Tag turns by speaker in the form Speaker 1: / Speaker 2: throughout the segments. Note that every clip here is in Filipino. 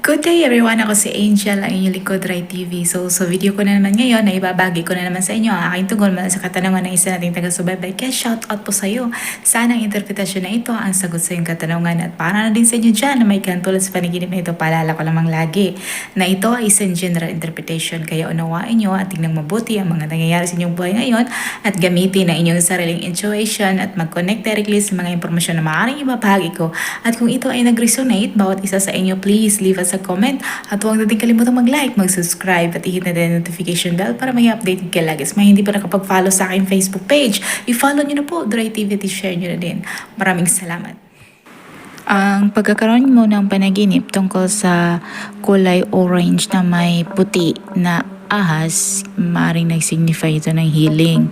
Speaker 1: Good day everyone! Ako si Angel, ang inyong likod, Rai TV. So, sa video ko na naman ngayon, na ibabagi ko na naman sa inyo ang aking tungkol sa katanungan ng isa nating taga-subaybay. Kaya shout out po sa iyo. Sana ang interpretasyon na ito ang sagot sa iyong katanungan at para na din sa inyo dyan na may kantulad sa panaginip na ito, paalala ko lamang lagi na ito ay isang general interpretation. Kaya unawain nyo at tingnan mabuti ang mga nangyayari sa inyong buhay ngayon at gamitin ang inyong sariling intuition at mag-connect directly sa mga impormasyon na maaaring ibabahagi ko. At kung ito ay nag-resonate, bawat isa sa inyo, please leave us a comment at huwag natin kalimutan mag-like, mag-subscribe at i-hit na din notification bell para may update ka lagi. Sa mga hindi pa nakapag-follow sa aking Facebook page, i-follow nyo na po, Dry TV at i-share nyo na din. Maraming salamat. Ang pagkakaroon mo ng panaginip tungkol sa kulay orange na may puti na ahas, maaaring nag-signify ito ng healing,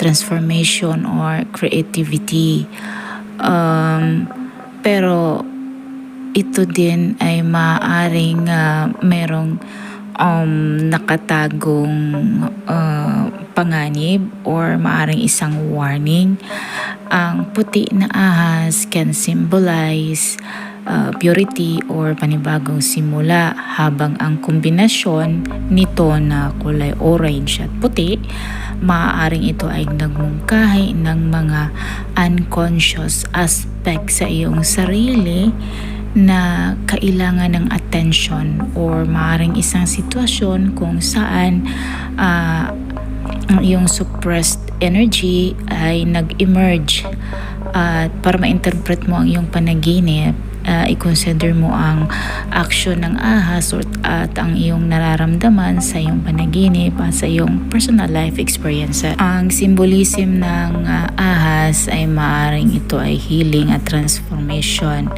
Speaker 1: transformation, or creativity. Um, pero ito din ay maaaring uh, merong um, nakatagong uh, panganib or maaring isang warning. Ang puti na ahas can symbolize uh, purity or panibagong simula habang ang kombinasyon nito na kulay orange at puti maaaring ito ay nagmungkahi ng mga unconscious aspect sa iyong sarili na kailangan ng attention or maaaring isang sitwasyon kung saan uh, iyong suppressed energy ay nag-emerge at para ma-interpret mo ang iyong panaginip uh, i-consider mo ang action ng ahas or, at ang iyong nararamdaman sa iyong panaginip at sa iyong personal life experience. Ang symbolism ng uh, ahas ay maaring ito ay healing at transformation.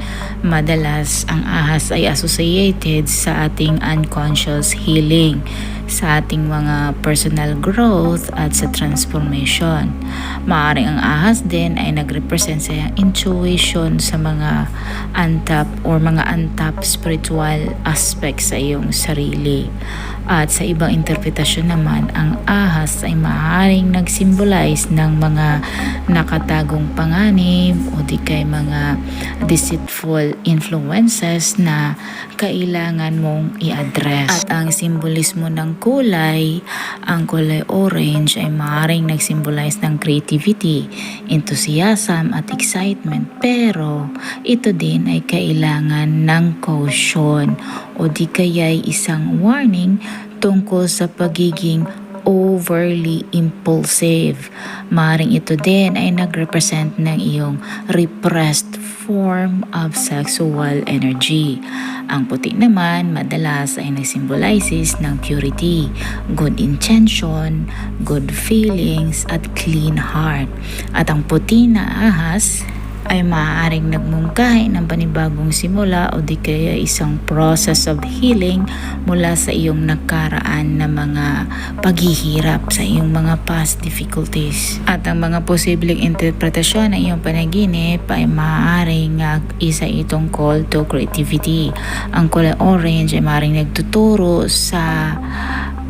Speaker 1: Madalas ang ahas ay associated sa ating unconscious healing sa ating mga personal growth at sa transformation. Maaring ang ahas din ay nagrepresent sa intuition sa mga untap or mga untap spiritual aspects sa iyong sarili. At sa ibang interpretasyon naman, ang ahas ay maaaring nagsymbolize ng mga nakatagong panganib o di kay mga deceitful influences na kailangan mong i-address. At ang simbolismo ng kulay, ang kulay orange ay maaaring nagsymbolize ng creativity, enthusiasm at excitement. Pero ito din ay kailangan ng caution o di kaya'y isang warning tungkol sa pagiging overly impulsive. Maring ito din ay nag-represent ng iyong repressed form of sexual energy. Ang puti naman madalas ay nag-symbolizes ng purity, good intention, good feelings at clean heart. At ang puti na ahas ay maaaring nagmungkahi ng panibagong simula o di kaya isang process of healing mula sa iyong nakaraan na mga paghihirap sa iyong mga past difficulties. At ang mga posibleng interpretasyon ng iyong panaginip ay maaaring uh, isa itong call to creativity. Ang kulay orange ay maaaring nagtuturo sa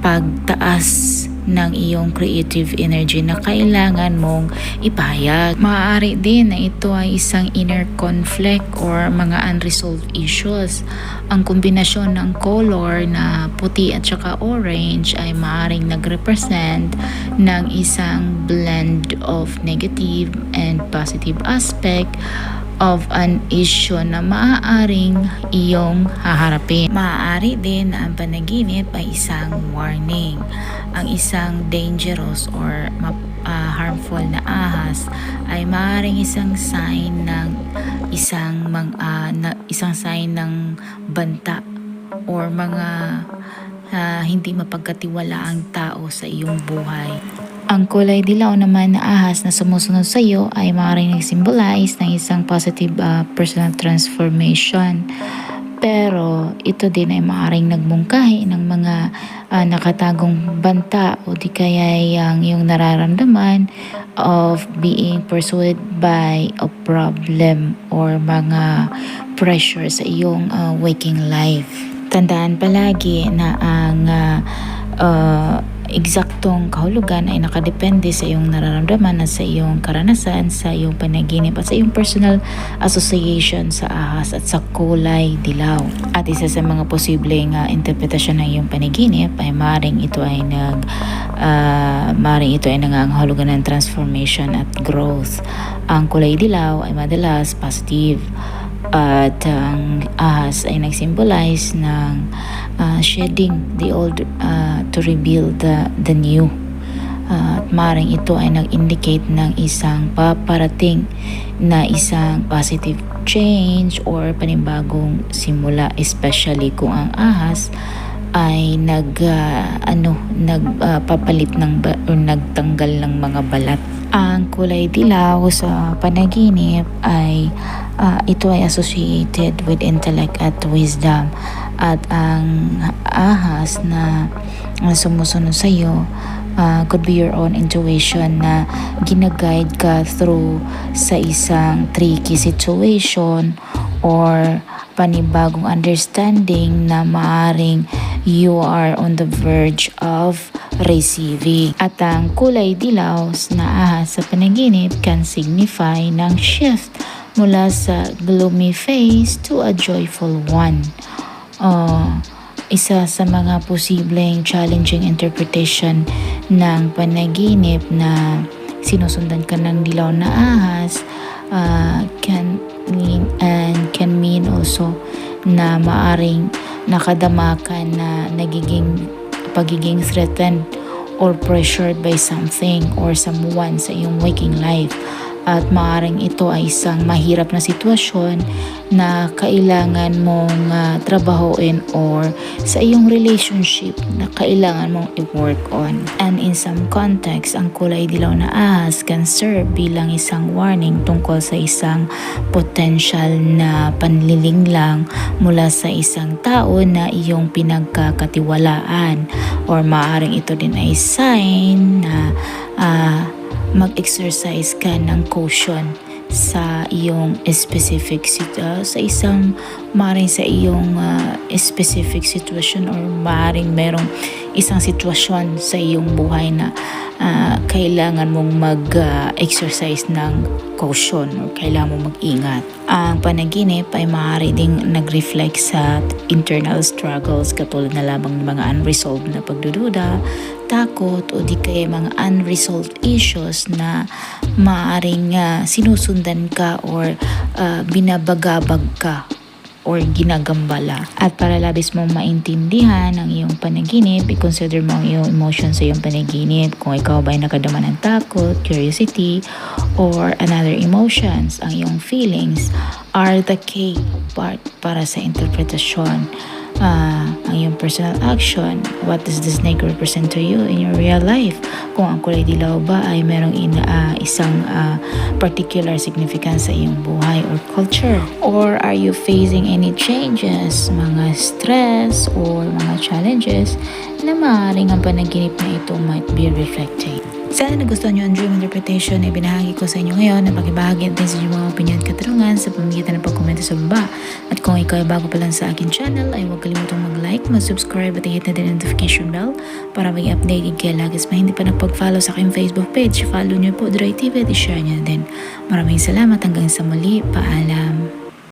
Speaker 1: pagtaas ng iyong creative energy na kailangan mong ipahayag. Maaari din na ito ay isang inner conflict or mga unresolved issues. Ang kombinasyon ng color na puti at saka orange ay maaaring nag-represent ng isang blend of negative and positive aspect of an issue na maaaring iyong haharapin. Maaari din na ang panaginip ay isang warning. Ang isang dangerous or uh, harmful na ahas ay maaaring isang sign ng isang mang, uh, na, isang sign ng banta or mga uh, hindi mapagkatiwala ang tao sa iyong buhay. Ang kulay dilaw naman na ahas na sumusunod sa iyo ay maaaring nag-symbolize ng isang positive uh, personal transformation. Pero ito din ay maaaring nagmungkahi ng mga uh, nakatagong banta o di kaya yung, yung nararamdaman of being pursued by a problem or mga pressure sa iyong uh, waking life. Tandaan palagi na ang uh, uh, eksaktong kahulugan ay nakadepende sa iyong nararamdaman at sa iyong karanasan, sa iyong panaginip at sa iyong personal association sa ahas at sa kulay dilaw. At isa sa mga posibleng uh, interpretasyon ng iyong panaginip ay maring ito ay nag uh, maring ito ay nangangahulugan ng transformation at growth. Ang kulay dilaw ay madalas positive at ang ahas ay nagsymbolize ng uh, shedding the old uh, to reveal the, the new. Uh, at maring ito ay nag-indicate ng isang paparating na isang positive change or panibagong simula especially kung ang ahas ay nag uh, ano nagpapalit uh, ng or nagtanggal ng mga balat. Ang kulay dilaw sa panaginip ay uh, ito ay associated with intellect at wisdom. At ang ahas na sumusunod sa iyo uh, could be your own intuition na ginaguide ka through sa isang tricky situation or panibagong understanding na maaring you are on the verge of receiving. At ang kulay dilaw na ahas sa panaginip can signify ng shift mula sa gloomy phase to a joyful one. Uh, isa sa mga posibleng challenging interpretation ng panaginip na sinusundan ka ng dilaw na ahas uh, can mean and can mean also na maaring nakadama ka na nagiging pagiging threatened or pressured by something or someone sa iyong waking life at maaring ito ay isang mahirap na sitwasyon na kailangan mong uh, trabahoin or sa iyong relationship na kailangan mong i-work on. And in some context, ang kulay dilaw na ahas can serve bilang isang warning tungkol sa isang potential na panlilinglang mula sa isang tao na iyong pinagkakatiwalaan or maaring ito din ay sign na uh, mag-exercise ka ng caution sa iyong specific uh, sa isang maring sa iyong uh, specific situation or maring merong isang sitwasyon sa iyong buhay na uh, kailangan mong mag-exercise uh, ng caution or kailangan mong mag-ingat. Ang panaginip ay maaari ding nag-reflect sa internal struggles katulad na lamang ng mga unresolved na pagdududa, takot o di kaya mga unresolved issues na maaring uh, sinusundan ka or uh, binabagabag ka or ginagambala. At para labis mong maintindihan ang iyong panaginip, i-consider mo ang iyong emotions sa iyong panaginip. Kung ikaw ba ay nakadama ng takot, curiosity, or another emotions, ang iyong feelings are the key part para sa interpretasyon uh, ang iyong personal action. What does the snake represent to you in your real life? Kung ang kulay dilaw ba ay merong in, uh, isang uh, particular significance sa iyong buhay or culture? Or are you facing any changes, mga stress or mga challenges na maaaring ang panaginip na ito might be reflecting? Sana nagustuhan nyo ang dream interpretation na ibinahagi ko sa inyo ngayon na pakibahagi natin sa inyong mga opinion at katanungan sa pamamagitan ng pagkomento sa baba. At kung ikaw ay bago pa lang sa akin channel ay huwag kalimutang mag-like, mag-subscribe at i-hit na din notification bell para maging updated kayo lagis pa hindi pa nagpag-follow sa aking Facebook page. Follow nyo po Droid TV at i-share nyo din. Maraming salamat hanggang sa muli. Paalam.